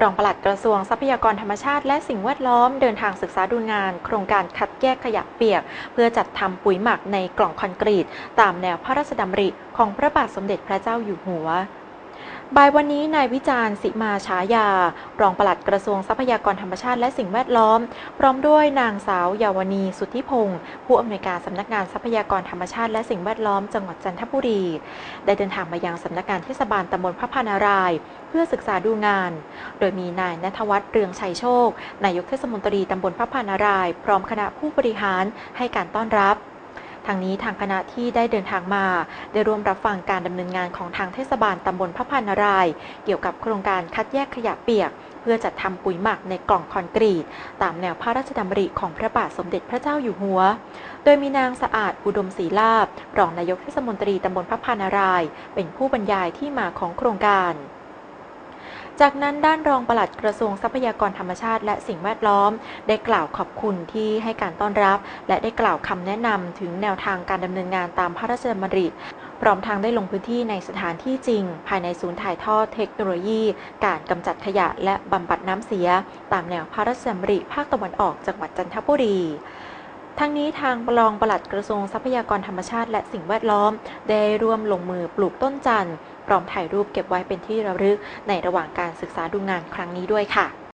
รองปลัดกระทรวงทรัพยากรธรรมชาติและสิ่งแวดล้อมเดินทางศึกษาดูงาน โครงการคัดแยกขยะเปียก เพื่อจัดทำปุ๋ยหมักในกล่องคอนกรีต ตามแนวพระราชดำริของพระบาทสมเด็จพระเจ้าอยู่หัว บ่ายวันนี้นายวิจารณ์สิมาฉายา รองปลัดกระทรวงทรัพยากรธรรมชาติและสิ่งแวดล้อม พร้อมด้วยนางสาว เยาวณีสุทธิพงศ์ผู้อำนวยการสำนักงานทรัพยากรธรรมชาติและสิ่งแวดล้อมจังหวัดจันทบุรี ได้เดินทางมายังสำนักงานเทศบาลตำบลพระพานาราย เพื่อศึกษาดูงาน โดยมีนายณัฐวัฒน์เรืองชัยโชคนายกเทศมนตรีตำบลพระพานาราย พร้อมคณะผู้บริหารให้การต้อนรับ ทางนี้ทางคณะที่ได้เดินทางมา ได้ร่วมรับฟังการดำเนินงานของทางเทศบาลตำบลพระพานาราย เกี่ยวกับโครงการคัดแยกขยะเปียก เพื่อจัดทำปุ๋ยหมักในกล่องคอนกรีต ตามแนวพระราชดำริของพระบาทสมเด็จพระเจ้าอยู่หัว โดยมีนางสะอาดอุดมศรีลาบรองนายกเทศมนตรีตำบลพระพานาราย เป็นผู้บรรยายที่มาของโครงการ จากนั้นด้านรองปลัดกระทรวงทรัพยากรธรรมชาติและสิ่งแวดล้อม ได้กล่าวขอบคุณที่ให้การต้อนรับ และได้กล่าวคำแนะนำถึงแนวทางการดำเนินงานตามพระราชดำริพร้อมทางได้ลงพื้นที่ในสถานที่จริง ภายในศูนย์ถ่ายทอดเทคโนโลยี การกำจัดขยะและบำบัดน้ำเสีย ตามแนวพระราชดำริภาคตะวันออกจังหวัดจันทบุรีทั้งนี้ทางรองปลัดกระทรวงทรัพยากรธรรมชาติและสิ่งแวดล้อม ได้ร่วมลงมือปลูกต้นจันทร์ พร้อมถ่ายรูปเก็บไว้เป็นที่ระลึกในระหว่างการศึกษาดูงานครั้งนี้ด้วยค่ะ